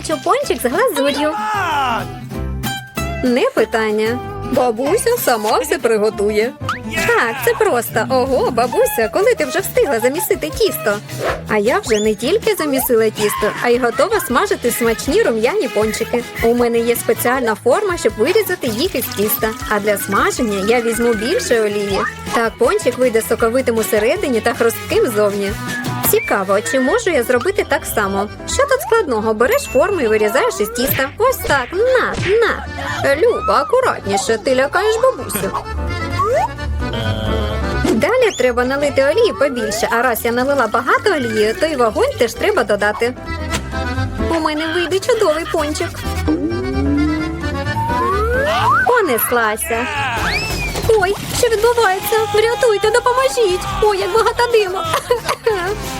Хочу пончик з глазур'ю. Не питання. Бабуся сама все приготує. Так, це просто. Ого, бабуся, коли ти вже встигла замісити тісто? А я вже не тільки замісила тісто, а й готова смажити смачні рум'яні пончики. У мене є спеціальна форма, щоб вирізати їх із тіста. А для смаження я візьму більше олії. Так пончик вийде соковитим усередині та хрустким зовні. Цікаво, чи можу я зробити так само? Що тут складного? Береш форму і вирізаєш із тіста. Ось так. На, на. Люба, акуратніше, ти лякаєш бабусю. Далі треба налити олії побільше, а раз я налила багато олії, то й вогонь теж треба додати. У мене вийде чудовий пончик. Понеслася. Ой, що відбувається? Врятуйте, допоможіть! Ой, як багато диму.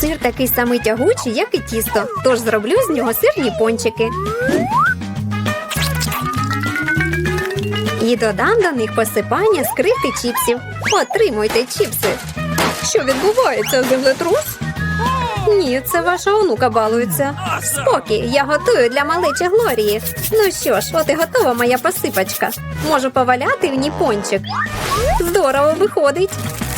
Сир такий самий тягучий, як і тісто, тож зроблю з нього сирні пончики. І додам до них посипання з крихти чіпсів. Отримуйте чіпси. Що відбувається, землетрус? Ні, це ваша онука балується. Спокій, я готую для малечі Глорії. Ну що ж, от і готова моя посипочка. Можу поваляти в ній пончик. Здорово виходить.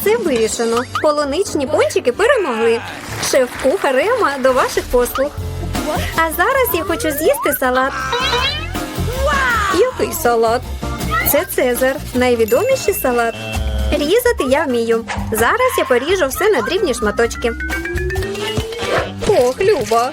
Все вирішено. Полуничні пончики перемогли. Шеф-кухар Ема до ваших послуг. А зараз я хочу з'їсти салат. Який салат? Це Цезар, найвідоміший салат. Різати я вмію. Зараз я поріжу все на дрібні шматочки. Ох, Люба,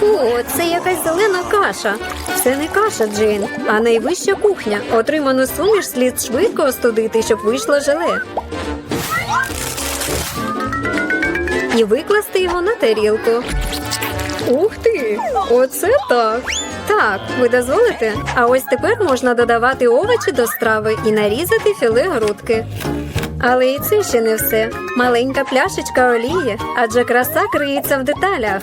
Фу, це якась зелена каша. Це не каша, Джейн, а найвища кухня. Отриману суміш слід швидко остудити, щоб вийшло желе. І викласти його на тарілку. Ух ти! Оце так. Так, ви дозволите? А ось тепер можна додавати овочі до страви і нарізати філе грудки. Але і це ще не все. Маленька пляшечка олії, адже краса криється в деталях.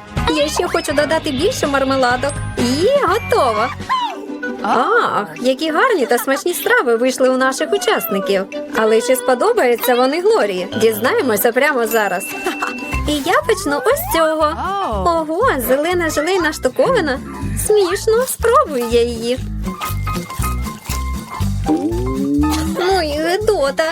Я ще хочу додати більше мармеладок. І готово. Ах, які гарні та смачні страви вийшли у наших учасників. Але чи сподобаються вони Глорії? Дізнаємося прямо зараз. І я почну ось цього. Ого, зелена желейна штуковина. Смішно, спробую я її. Ну і гидота.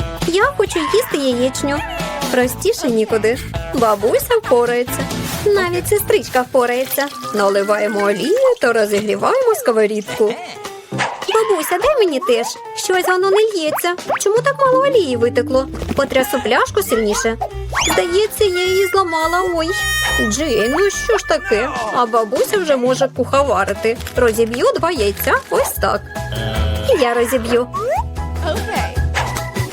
Я хочу їсти яєчню. Простіше нікуди. Бабуся впорається. Навіть сестричка впорається. Наливаємо олію та розігріваємо сковорідку. Бабуся, дай мені теж. Щось воно не лється. Чому так мало олії витекло? Потрясу пляшку сильніше. Здається, я її зламала. Ой. Джейн, ну що ж таке? А бабуся вже може куховарити. Розіб'ю два яйця. Ось так. І я розіб'ю.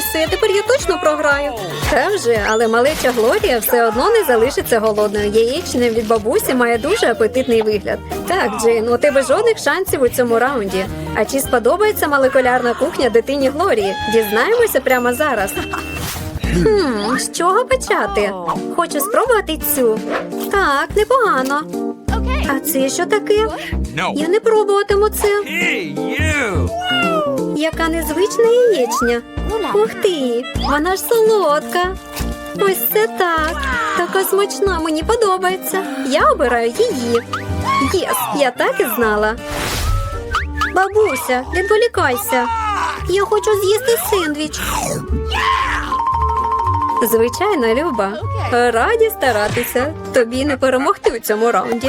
Все, тепер я точно програю. Та вже, але малеча Глорія все одно не залишиться голодною. Яєчня від бабусі має дуже апетитний вигляд. Так, Джейн, у тебе жодних шансів у цьому раунді. А чи сподобається молекулярна кухня дитині Глорії? Дізнаємося прямо зараз. Хм, з чого почати? Хочу спробувати цю. Так, непогано. А це що таке? No. Я не пробуватиму це. Яка незвична яєчня. Ух ти, вона ж солодка. Ось це так. Така смачна, мені подобається. Я обираю її. Єс, я так і знала. Бабуся, не відволікайся. Я хочу з'їсти сендвіч. Звичайно, Люба. Раді старатися. Тобі не перемогти у цьому раунді.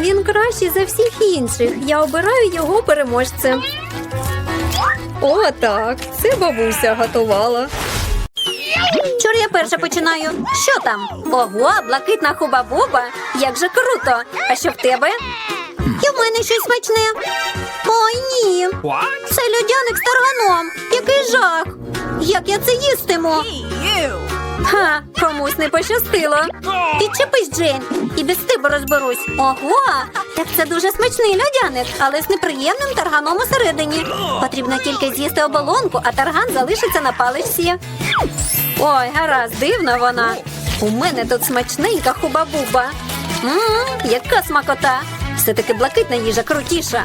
Він кращий за всіх інших. Я обираю його переможцем. О, так, це бабуся готувала. Чор я перша починаю. Що там? Ого, блакитна хуба-буба. Як же круто! А що в тебе? І в мене щось смачне. Ой, ні. Це людяник з тарганом. Який жах. Як я це їстиму? Ха, комусь не пощастило. Підчепись, Джейн, і без тебе розберусь. Ого, так це дуже смачний льодяник, але з неприємним тарганом усередині. Потрібно тільки з'їсти оболонку, а тарган залишиться на паличці. Ой, гаразд, дивна вона. У мене тут смачненька хуба-буба. Мм, яка смакота. Все-таки блакитна їжа крутіша.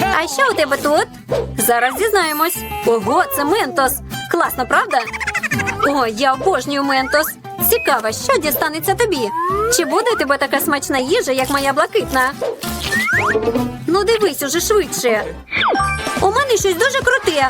А що у тебе тут? Зараз дізнаємось. Ого, це ментос. Класно, правда? О, я обожнюю ментос. Цікаво, що дістанеться тобі? Чи буде у тебе така смачна їжа, як моя блакитна? Ну, дивись уже швидше. У мене щось дуже круте.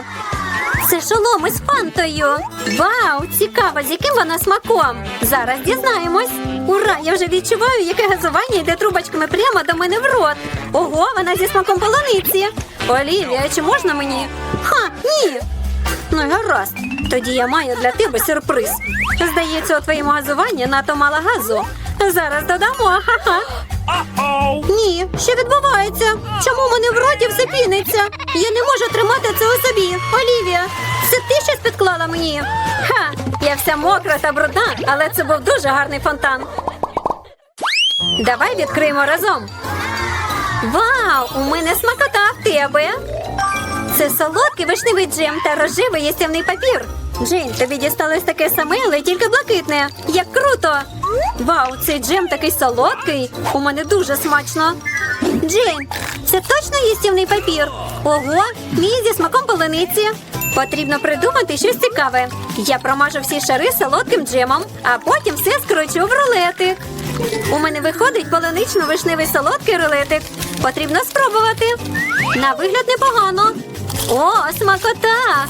Це шолом із фантою. Вау, цікаво, з яким вона смаком. Зараз дізнаємось. Ура! Я вже відчуваю, яке газування йде трубочками прямо до мене в рот. Ого, вона зі смаком полуниці. Олівія, чи можна мені? Ха, ні. Ну, гаразд. Тоді я маю для тебе сюрприз. Здається, у твоєму газуванні надто мало газу. Зараз додамо, ха-ха. Ні, що відбувається? Чому мене в роті все піниться? Я не можу тримати це у собі. Олівія, це ти щось підклала мені? Ха, я вся мокра та брудна, але це був дуже гарний фонтан. Давай відкриємо разом. Вау, у мене смакота в тебе. Це солодкий вишневий джем та рожевий ястівний папір. Джейн, тобі дісталось таке саме, але тільки блакитне. Як круто! Вау, цей джем такий солодкий. У мене дуже смачно. Джейн, це точно їстівний папір? Ого, мій зі смаком полуниці. Потрібно придумати щось цікаве. Я промажу всі шари солодким джемом, а потім все скручу в рулетик. У мене виходить полунично-вишневий солодкий рулетик. Потрібно спробувати. На вигляд непогано. О, смакота!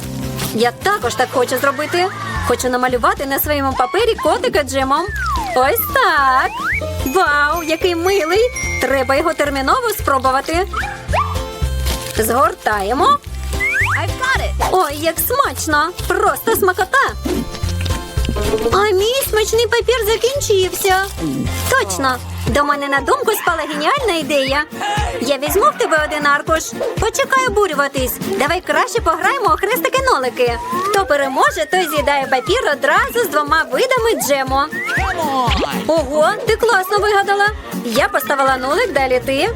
Я також так хочу зробити. Хочу намалювати на своєму папері котика джемом. Ось так. Вау, який милий! Треба його терміново спробувати. Згортаємо. Ой, як смачно! Просто смакота. А мій смачний папір закінчився. Точно. До мене на думку спала геніальна ідея. Я візьму в тебе один аркуш. Почекай обурюватись. Давай краще пограємо у хрестики-нолики. Хто переможе, той з'їдає папір одразу з двома видами джему. Ого, ти класно вигадала. Я поставила нулик, далі ти.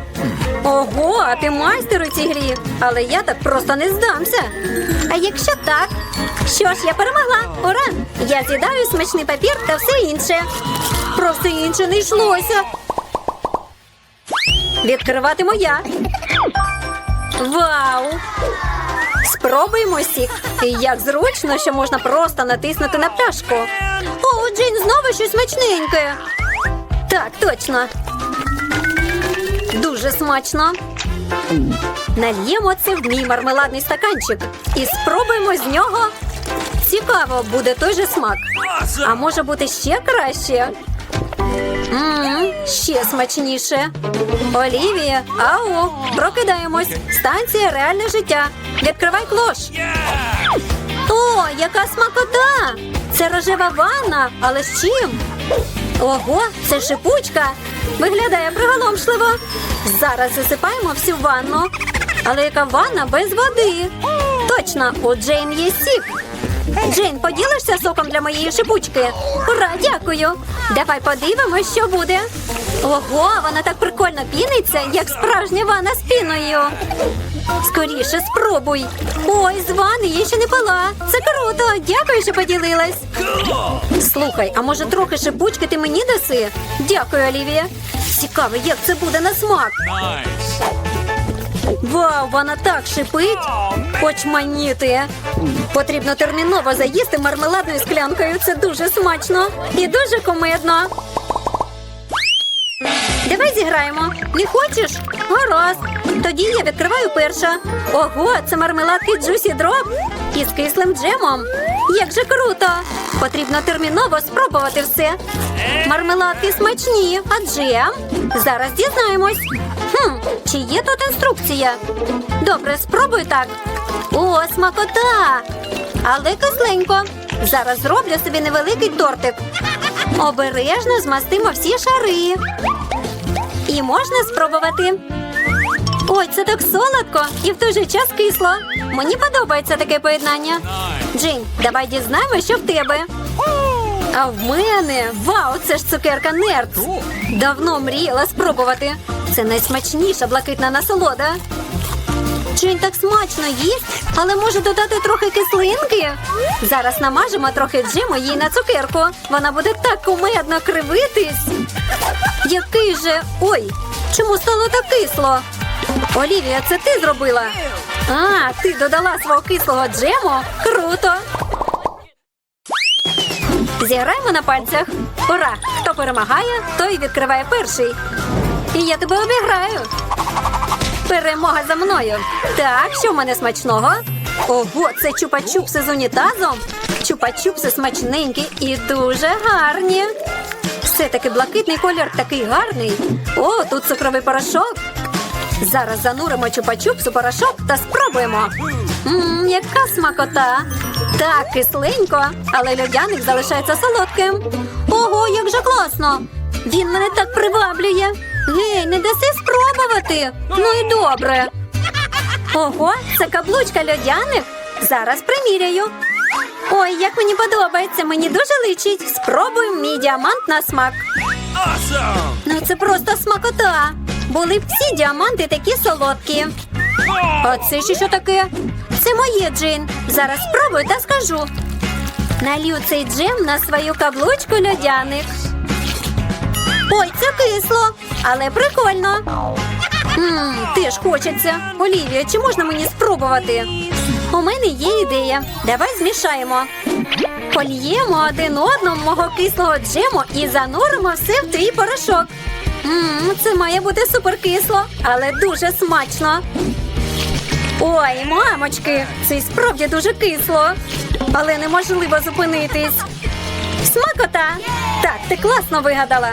Ого, а ти майстер у цій грі. Але я так просто не здамся. А якщо так? Що ж, я перемогла. Ура! Я з'їдаю смачний папір та все інше. Про все інше не йшлося. Відкриватиму я. Вау! Спробуємо сік. Як зручно, що можна просто натиснути на пляшку. О, Джин, знову щось смачненьке. Так, точно. Дуже смачно. Нальємо це в мій мармеладний стаканчик і спробуємо з нього. Цікаво, буде той же смак. А може бути ще краще? Ммм, ще смачніше. Олівія, ау, прокидаємось. Станція реальне життя. Відкривай клош. О, яка смакота! Це рожева ванна, але з чим? Ого, це шипучка. Виглядає приголомшливо. Зараз засипаємо всю ванну. Але яка ванна без води? Точно, у Джейн є сік. Джейн, поділишся соком для моєї шипучки? Ура, дякую. Давай подивимось, що буде. Ого, вона так прикольно піниться, як справжня ванна з піною. Скоріше спробуй. Ой, з ванни я ще не пила. Це круто. Дякую, що поділилась. Слухай, а може трохи шипучки ти мені даси? Дякую, Олівія. Цікаво, як це буде на смак. Вау, вона так шипить. Очманіти. Потрібно терміново заїсти мармеладною склянкою. Це дуже смачно і дуже комедно. Давай зіграємо. Не хочеш? Гаразд. Тоді я відкриваю перша. Ого, це мармеладки Juicy Drop із кислим джемом. Як же круто! Потрібно терміново спробувати все. Мармеладки смачні, а джем? Зараз дізнаємось. Хм, чи є тут інструкція? Добре, спробуй так. О, смакота! Але кисленько. Зараз зроблю собі невеликий тортик. Обережно змастимо всі шари. І можна спробувати. Ой, це так солодко і в той же час кисло. Мені подобається таке поєднання. Джин, давай дізнаємося, що в тебе. А в мене вау, це ж цукерка Нерц. Давно мріяла спробувати. Це найсмачніша блакитна насолода. Джин так смачно їсть, але може додати трохи кислинки. Зараз намажемо трохи джиму їй на цукерку. Вона буде так кумедно кривитись. Який же. Ой, чому стало так кисло? Олівія, це ти зробила? А, ти додала свого кислого джему? Круто! Зіграємо на пальцях. Ура! Хто перемагає, той відкриває перший. І я тебе обіграю. Перемога за мною. Так, що в мене смачного? Ого, це чупа-чупси з унітазом. Чупа-чупси смачненькі і дуже гарні. Все-таки блакитний колір такий гарний. О, тут цукровий порошок. Зараз зануримо чупа-чупс у порошок та спробуємо. Ммм, яка смакота. Так, кисленько, але льодяник залишається солодким. Ого, як же класно! Він мене так приваблює. Гей, не даси спробувати. Ну і добре. Ого, це каблучка льодяник. Зараз приміряю. Ой, як мені подобається, мені дуже личить. Спробуємо мій діамант на смак. Awesome. Ну це просто смакота. Були б всі діаманти такі солодкі. А це ще що таке? Це моє джин. Зараз спробую та скажу. Налью цей джем на свою каблучку льодяник. Ой, це кисло, але прикольно. Ммм, теж хочеться. Олівія, чи можна мені спробувати? У мене є ідея. Давай змішаємо. Польємо один одному мого кислого джему і зануримо все в твій порошок. Ммм, це має бути суперкисло, але дуже смачно. Ой, мамочки, це й справді дуже кисло. Але неможливо зупинитись. Смакота! Так, ти класно вигадала.